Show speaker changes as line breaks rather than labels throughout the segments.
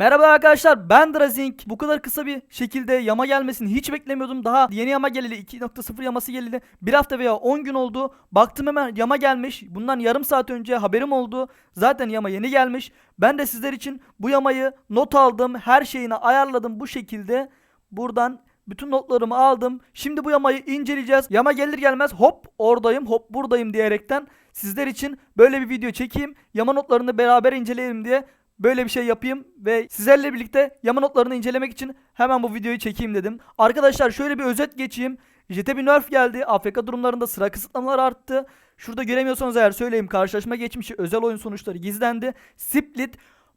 Merhaba arkadaşlar ben Drazink. Bu kadar kısa bir şekilde yama gelmesini hiç beklemiyordum. Daha yeni yama geleli 2.0 yaması geleli bir hafta veya 10 gün oldu. Baktım hemen yama gelmiş. Bundan yarım saat önce haberim oldu. Zaten yama yeni gelmiş. Ben de sizler için bu yamayı not aldım. Her şeyini ayarladım bu şekilde. Buradan bütün notlarımı aldım. Şimdi bu yamayı inceleyeceğiz. Yama gelir gelmez hop oradayım hop buradayım diyerekten sizler için böyle bir video çekeyim. Yama notlarını beraber inceleyelim diye böyle bir şey yapayım ve sizlerle birlikte yama notlarını incelemek için hemen bu videoyu çekeyim dedim. Arkadaşlar şöyle bir özet geçeyim. Jet'e bir nerf geldi. AFK durumlarında sıra kısıtlamaları arttı. Şurada göremiyorsanız eğer söyleyeyim. Karşılaşma geçmişi özel oyun sonuçları gizlendi. Split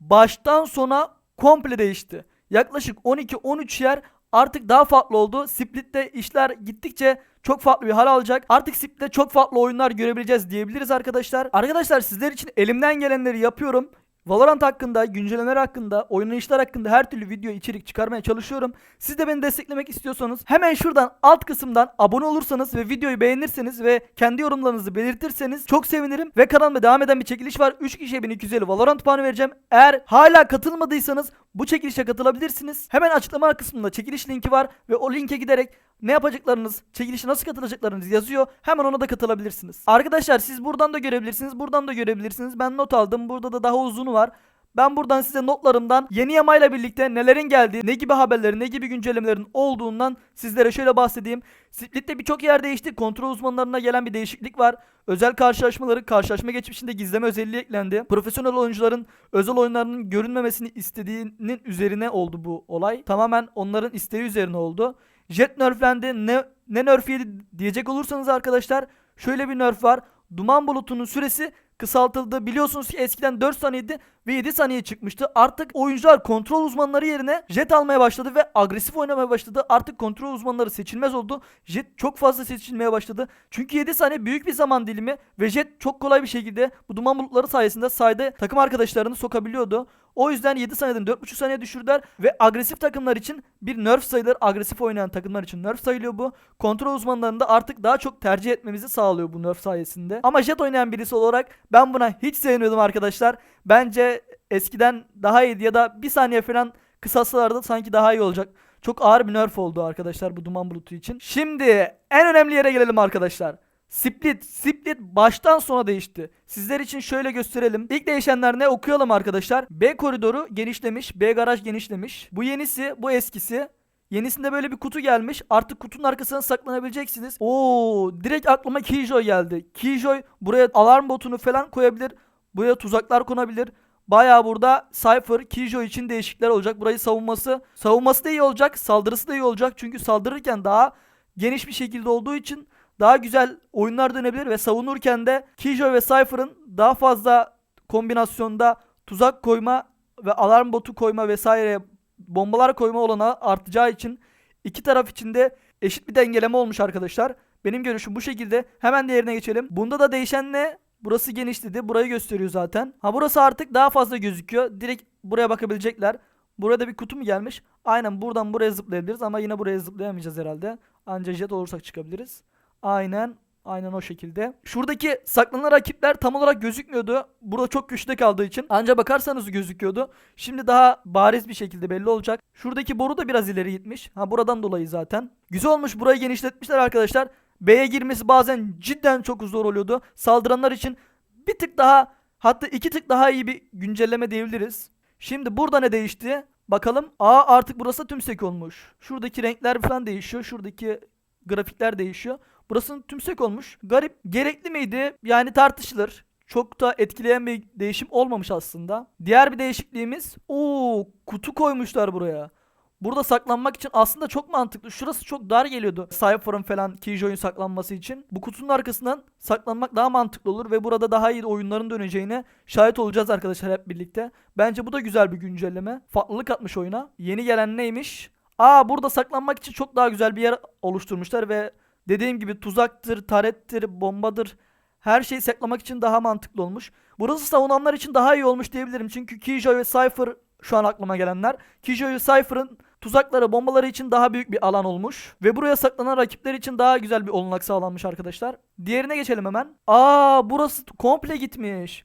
baştan sona komple değişti. Yaklaşık 12-13 yer artık daha farklı oldu. Split'te işler gittikçe çok farklı bir hal alacak. Artık Split'te çok farklı oyunlar görebileceğiz diyebiliriz arkadaşlar. Arkadaşlar sizler için elimden gelenleri yapıyorum. Valorant hakkında, güncellemeler hakkında, oynayışlar hakkında her türlü video içerik çıkarmaya çalışıyorum. Siz de beni desteklemek istiyorsanız hemen şuradan alt kısımdan abone olursanız ve videoyu beğenirseniz ve kendi yorumlarınızı belirtirseniz çok sevinirim. Ve kanalımda devam eden bir çekiliş var. 3 kişiye 1250 Valorant puanı vereceğim. Eğer hala katılmadıysanız bu çekilişe katılabilirsiniz. Hemen açıklama kısmında çekiliş linki var ve o linke giderek ne yapacaklarınız, çekilişe nasıl katılacaklarınız yazıyor. Hemen ona da katılabilirsiniz. Arkadaşlar siz buradan da görebilirsiniz, buradan da görebilirsiniz. Ben not aldım. Burada da daha uzunu var. Ben buradan size notlarımdan yeni yamayla birlikte nelerin geldiği, ne gibi haberlerin, ne gibi güncellemelerin olduğundan sizlere şöyle bahsedeyim. Split'te birçok yer değişti. Kontrol uzmanlarına gelen bir değişiklik var. Özel karşılaşmaları karşılaşma geçmişinde gizleme özelliği eklendi. Profesyonel oyuncuların özel oyunlarının görünmemesini istediğinin üzerine oldu bu olay. Tamamen onların isteği üzerine oldu. Jet nerflendi. Ne, ne nerf yedi diyecek olursanız arkadaşlar şöyle bir nerf var. Duman bulutunun süresi kısaltıldı. Biliyorsunuz ki eskiden 4 saniyeydi ve 7 saniye çıkmıştı. Artık oyuncular kontrol uzmanları yerine jet almaya başladı ve agresif oynamaya başladı. Artık kontrol uzmanları seçilmez oldu. Jet çok fazla seçilmeye başladı. Çünkü 7 saniye büyük bir zaman dilimi ve jet çok kolay bir şekilde bu duman bulutları sayesinde sayda takım arkadaşlarını sokabiliyordu. O yüzden 7 saniyeden 4.5 saniye düşürdüler ve agresif takımlar için bir nerf sayılır. Agresif oynayan takımlar için nerf sayılıyor bu. Kontrol uzmanlarını da artık daha çok tercih etmemizi sağlıyor bu nerf sayesinde. Ama jet oynayan birisi olarak ben buna hiç sevmiyordum arkadaşlar. Bence eskiden daha iyiydi ya da bir saniye falan kısalsalardı sanki daha iyi olacak. Çok ağır bir nerf oldu arkadaşlar bu duman bulutu için. Şimdi en önemli yere gelelim arkadaşlar. Split, Split baştan sona değişti. Sizler için şöyle gösterelim. İlk değişenler ne okuyalım arkadaşlar. B koridoru genişlemiş, B garaj genişlemiş. Bu yenisi, bu eskisi. Yenisinde böyle bir kutu gelmiş. Artık kutunun arkasına saklanabileceksiniz. Oo, direkt aklıma Keyjoy geldi. Keyjoy buraya alarm botunu falan koyabilir. Buraya tuzaklar konabilir. Bayağı burada Cypher, Keyjoy için değişiklikler olacak. Burayı savunması, savunması da iyi olacak, saldırısı da iyi olacak. Çünkü saldırırken daha geniş bir şekilde olduğu için daha güzel oyunlar dönebilir ve savunurken de Keyjoy ve Cypher'ın daha fazla kombinasyonda tuzak koyma ve alarm botu koyma vesaire bombalar koyma olanağı artacağı için iki taraf için de eşit bir dengeleme olmuş arkadaşlar. Benim görüşüm bu şekilde. Hemen diğerine geçelim. Bunda da değişen ne? Burası genişledi. Burayı gösteriyor zaten. Ha burası artık daha fazla gözüküyor. Direkt buraya bakabilecekler. Burada bir kutu mu gelmiş? Aynen buradan buraya zıplayabiliriz ama yine buraya zıplayamayacağız herhalde. Ancak jet olursak çıkabiliriz. Aynen. Aynen o şekilde. Şuradaki saklanan rakipler tam olarak gözükmüyordu. Burada çok köşede kaldığı için. Anca bakarsanız gözüküyordu. Şimdi daha bariz bir şekilde belli olacak. Şuradaki boru da biraz ileri gitmiş. Ha buradan dolayı zaten. Güzel olmuş. Burayı genişletmişler arkadaşlar. B'ye girmesi bazen cidden çok zor oluyordu. Saldıranlar için bir tık daha hatta iki tık daha iyi bir güncelleme diyebiliriz. Şimdi burada ne değişti? Bakalım. A artık burası tümsek olmuş. Şuradaki renkler falan değişiyor. Şuradaki grafikler değişiyor. Burasının tümsek olmuş. Garip. Gerekli miydi? Yani tartışılır. Çok da etkileyen bir değişim olmamış aslında. Diğer bir değişikliğimiz. Oo, kutu koymuşlar buraya. Burada saklanmak için aslında çok mantıklı. Şurası çok dar geliyordu. Cypher'ın falan Keyjoy'un saklanması için. Bu kutunun arkasından saklanmak daha mantıklı olur ve burada daha iyi oyunların döneceğine şahit olacağız arkadaşlar hep birlikte. Bence bu da güzel bir güncelleme. Farklılık atmış oyuna. Yeni gelen neymiş? Aa burada saklanmak için çok daha güzel bir yer oluşturmuşlar ve dediğim gibi tuzaktır, tarettir, bombadır. Her şeyi saklamak için daha mantıklı olmuş. Burası savunanlar için daha iyi olmuş diyebilirim. Çünkü Keyjoy ve Cypher şu an aklıma gelenler. Keyjoy ve Cypher'ın tuzakları, bombaları için daha büyük bir alan olmuş. Ve buraya saklanan rakipler için daha güzel bir olanak sağlanmış arkadaşlar. Diğerine geçelim hemen. Aa burası komple gitmiş.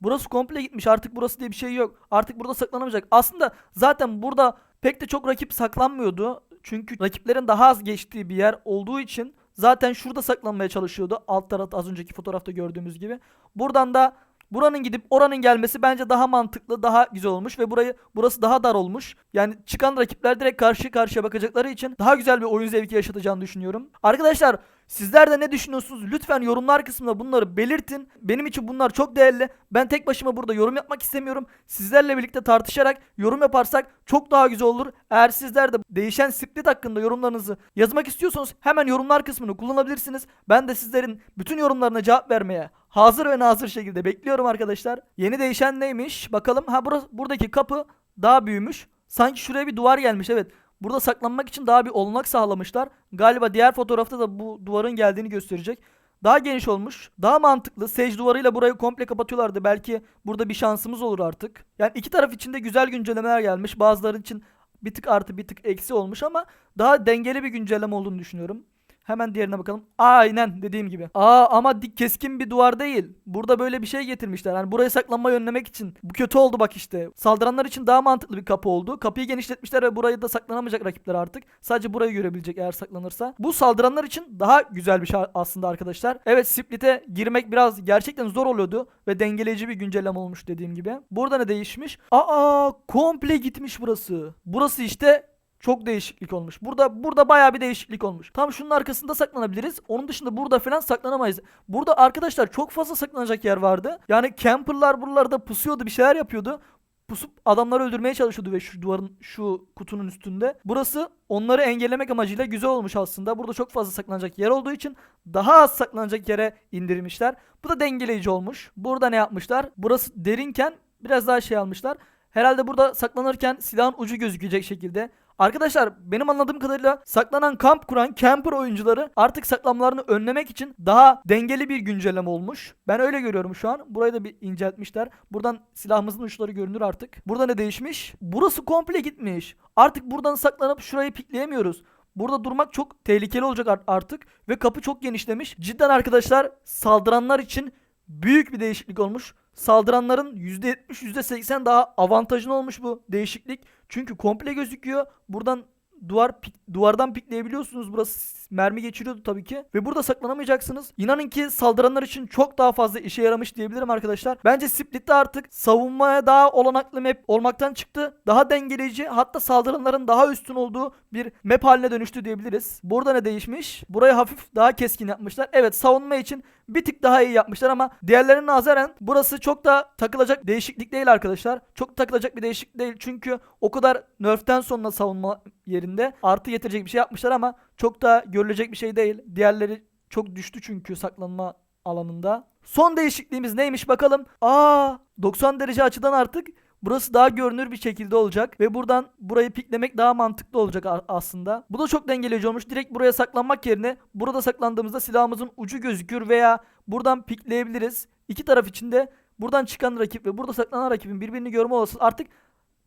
Burası komple gitmiş. Artık burası diye bir şey yok. Artık burada saklanamayacak. Aslında zaten burada pek de çok rakip saklanmıyordu. Çünkü rakiplerin daha az geçtiği bir yer olduğu için zaten şurada saklanmaya çalışıyordu. Alt tarafta az önceki fotoğrafta gördüğümüz gibi. Buradan da buranın gidip oranın gelmesi bence daha mantıklı, daha güzel olmuş ve burayı burası daha dar olmuş. Yani çıkan rakipler direkt karşı karşıya bakacakları için daha güzel bir oyun zevki yaşatacağını düşünüyorum. Arkadaşlar Sizler de ne düşünüyorsunuz? Lütfen yorumlar kısmında bunları belirtin. Benim için bunlar çok değerli. Ben tek başıma burada yorum yapmak istemiyorum. Sizlerle birlikte tartışarak yorum yaparsak çok daha güzel olur. Eğer sizler de değişen split hakkında yorumlarınızı yazmak istiyorsanız hemen yorumlar kısmını kullanabilirsiniz. Ben de sizlerin bütün yorumlarına cevap vermeye hazır ve nazır şekilde bekliyorum arkadaşlar. Yeni değişen neymiş? Bakalım. Ha burası, buradaki kapı daha büyümüş. Sanki şuraya bir duvar gelmiş. Evet. Burada saklanmak için daha bir olanak sağlamışlar. Galiba diğer fotoğrafta da bu duvarın geldiğini gösterecek. Daha geniş olmuş. Daha mantıklı. Sage duvarıyla burayı komple kapatıyorlardı. Belki burada bir şansımız olur artık. Yani iki taraf için de güzel güncellemeler gelmiş. Bazıları için bir tık artı bir tık eksi olmuş ama daha dengeli bir güncelleme olduğunu düşünüyorum. Hemen diğerine bakalım. Aynen dediğim gibi. Aa ama dik keskin bir duvar değil. Burada böyle bir şey getirmişler. Yani burayı saklanmayı önlemek için. Bu kötü oldu bak işte. Saldıranlar için daha mantıklı bir kapı oldu. Kapıyı genişletmişler ve burayı da saklanamayacak rakipler artık. Sadece burayı görebilecek eğer saklanırsa. Bu saldıranlar için daha güzel bir şey aslında arkadaşlar. Evet Split'e girmek biraz gerçekten zor oluyordu. Ve dengeleyici bir güncelleme olmuş dediğim gibi. Burada ne değişmiş? Aa komple gitmiş burası. Burası işte çok değişiklik olmuş. Burada burada bayağı bir değişiklik olmuş. Tam şunun arkasında saklanabiliriz. Onun dışında burada falan saklanamayız. Burada arkadaşlar çok fazla saklanacak yer vardı. Yani camperlar buralarda pusuyordu, bir şeyler yapıyordu. Pusup adamları öldürmeye çalışıyordu ve şu duvarın şu kutunun üstünde. Burası onları engellemek amacıyla güzel olmuş aslında. Burada çok fazla saklanacak yer olduğu için daha az saklanacak yere indirmişler. Bu da dengeleyici olmuş. Burada ne yapmışlar? Burası derinken biraz daha şey almışlar. Herhalde burada saklanırken silahın ucu gözükecek şekilde Arkadaşlar benim anladığım kadarıyla saklanan kamp kuran camper oyuncuları artık saklanmalarını önlemek için daha dengeli bir güncelleme olmuş. Ben öyle görüyorum şu an. Burayı da bir inceltmişler. Buradan silahımızın uçları görünür artık. Burada ne değişmiş? Burası komple gitmiş. Artık buradan saklanıp şurayı pikleyemiyoruz. Burada durmak çok tehlikeli olacak artık ve kapı çok genişlemiş. Cidden arkadaşlar saldıranlar için büyük bir değişiklik olmuş. Saldıranların %70 %80 daha avantajlı olmuş bu değişiklik. Çünkü komple gözüküyor. Buradan duvar pik, duvardan pikleyebiliyorsunuz. Burası mermi geçiriyordu tabii ki. Ve burada saklanamayacaksınız. İnanın ki saldıranlar için çok daha fazla işe yaramış diyebilirim arkadaşlar. Bence Split'te artık savunmaya daha olanaklı map olmaktan çıktı. Daha dengeleyici hatta saldıranların daha üstün olduğu bir map haline dönüştü diyebiliriz. Burada ne değişmiş? Burayı hafif daha keskin yapmışlar. Evet savunma için bir tık daha iyi yapmışlar ama diğerlerine nazaran burası çok da takılacak değişiklik değil arkadaşlar. Çok takılacak bir değişiklik değil. Çünkü o kadar nerf'ten sonra savunma yerinde artı getirecek bir şey yapmışlar ama çok da görülecek bir şey değil. Diğerleri çok düştü çünkü saklanma alanında. Son değişikliğimiz neymiş bakalım. Aa 90 derece açıdan artık Burası daha görünür bir şekilde olacak ve buradan burayı piklemek daha mantıklı olacak aslında. Bu da çok dengeleyici olmuş. Direkt buraya saklanmak yerine burada saklandığımızda silahımızın ucu gözükür veya buradan pikleyebiliriz. İki taraf içinde buradan çıkan rakip ve burada saklanan rakibin birbirini görme olasılığı artık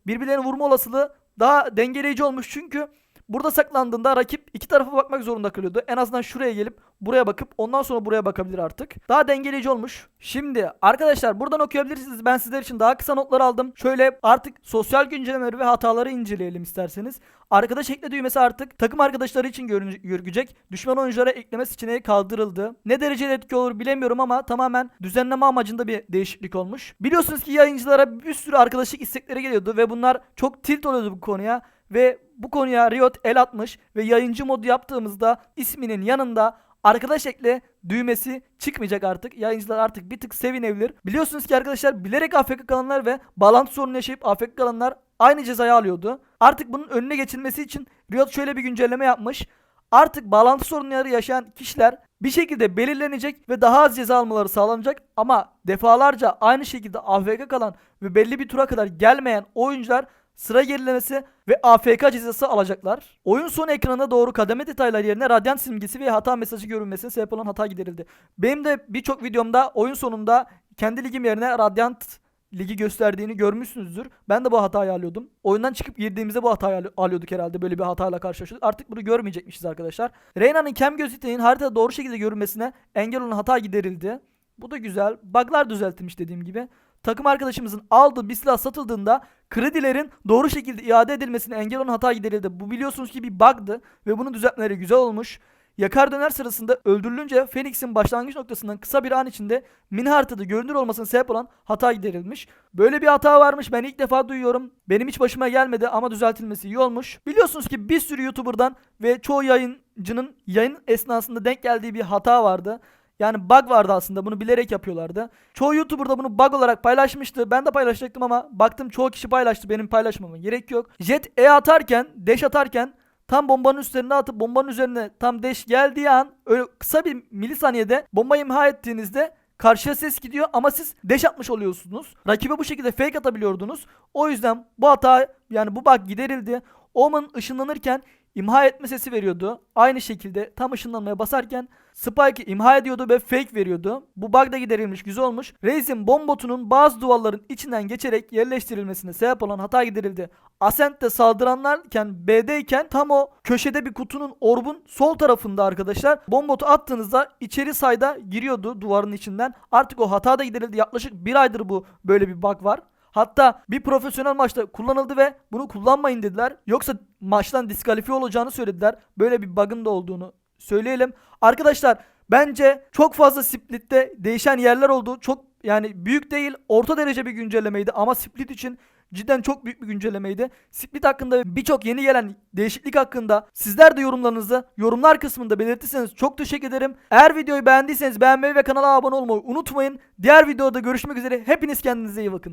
birbirlerini vurma olasılığı daha dengeleyici olmuş çünkü Burada saklandığında rakip iki tarafa bakmak zorunda kalıyordu. En azından şuraya gelip buraya bakıp ondan sonra buraya bakabilir artık. Daha dengeleyici olmuş. Şimdi arkadaşlar buradan okuyabilirsiniz. Ben sizler için daha kısa notlar aldım. Şöyle artık sosyal güncellemeleri ve hataları inceleyelim isterseniz. Arkadaş ekle düğmesi artık takım arkadaşları için görünecek. Düşman oyunculara ekleme seçeneği kaldırıldı. Ne derecede etki olur bilemiyorum ama tamamen düzenleme amacında bir değişiklik olmuş. Biliyorsunuz ki yayıncılara bir sürü arkadaşlık istekleri geliyordu ve bunlar çok tilt oluyordu bu konuya ve bu konuya Riot el atmış ve yayıncı modu yaptığımızda isminin yanında arkadaş ekle düğmesi çıkmayacak artık. Yayıncılar artık bir tık sevinebilir. Biliyorsunuz ki arkadaşlar bilerek AFK kalanlar ve bağlantı sorunu yaşayıp AFK kalanlar aynı cezayı alıyordu. Artık bunun önüne geçilmesi için Riot şöyle bir güncelleme yapmış. Artık bağlantı sorunları yaşayan kişiler bir şekilde belirlenecek ve daha az ceza almaları sağlanacak ama defalarca aynı şekilde AFK kalan ve belli bir tura kadar gelmeyen oyuncular sıra gerilemesi ve AFK cezası alacaklar. Oyun son ekranına doğru kademe detayları yerine radyant simgesi ve hata mesajı görünmesine sebep olan hata giderildi. Benim de birçok videomda oyun sonunda kendi ligim yerine radyant ligi gösterdiğini görmüşsünüzdür. Ben de bu hatayı alıyordum. Oyundan çıkıp girdiğimizde bu hatayı alıyorduk herhalde. Böyle bir hatayla karşılaşıyorduk. Artık bunu görmeyecekmişiz arkadaşların Reyna'nın cam göz haritada doğru şekilde görünmesine engel olan hata giderildi. Bu da güzel. Bug'lar düzeltilmiş dediğim gibi. Takım arkadaşımızın aldığı bir silah satıldığında kredilerin doğru şekilde iade edilmesine engel olan hata giderildi. Bu biliyorsunuz ki bir bug'dı ve bunu düzeltmeleri güzel olmuş. Yakar döner sırasında öldürülünce Phoenix'in başlangıç noktasından kısa bir an içinde mini haritada görünür olmasına sebep olan hata giderilmiş. Böyle bir hata varmış ben ilk defa duyuyorum. Benim hiç başıma gelmedi ama düzeltilmesi iyi olmuş. Biliyorsunuz ki bir sürü YouTuber'dan ve çoğu yayıncının yayın esnasında denk geldiği bir hata vardı. Yani bug vardı aslında bunu bilerek yapıyorlardı. Çoğu YouTuber da bunu bug olarak paylaşmıştı. Ben de paylaşacaktım ama baktım çoğu kişi paylaştı. Benim paylaşmama gerek yok. Jet E atarken, dash atarken tam bombanın üzerine atıp bombanın üzerine tam dash geldiği an öyle kısa bir milisaniyede bombayı imha ettiğinizde karşıya ses gidiyor ama siz dash atmış oluyorsunuz. Rakibe bu şekilde fake atabiliyordunuz. O yüzden bu hata yani bu bug giderildi. Omen ışınlanırken imha etme sesi veriyordu. Aynı şekilde tam ışınlanmaya basarken Spike'ı imha ediyordu ve fake veriyordu. Bu bug da giderilmiş güzel olmuş. Reis'in bombotunun bazı duvarların içinden geçerek yerleştirilmesine sebep olan hata giderildi. Ascent'te saldıranlarken B'deyken tam o köşede bir kutunun orbun sol tarafında arkadaşlar bombotu attığınızda içeri sayda giriyordu duvarın içinden. Artık o hata da giderildi. Yaklaşık bir aydır bu böyle bir bug var. Hatta bir profesyonel maçta kullanıldı ve bunu kullanmayın dediler. Yoksa maçtan diskalifiye olacağını söylediler. Böyle bir bug'ın da olduğunu söyleyelim. Arkadaşlar bence çok fazla splitte değişen yerler oldu. Çok yani büyük değil orta derece bir güncellemeydi ama split için cidden çok büyük bir güncellemeydi. Split hakkında birçok yeni gelen değişiklik hakkında sizler de yorumlarınızı yorumlar kısmında belirtirseniz çok teşekkür ederim. Eğer videoyu beğendiyseniz beğenmeyi ve kanala abone olmayı unutmayın. Diğer videoda görüşmek üzere. Hepiniz kendinize iyi bakın.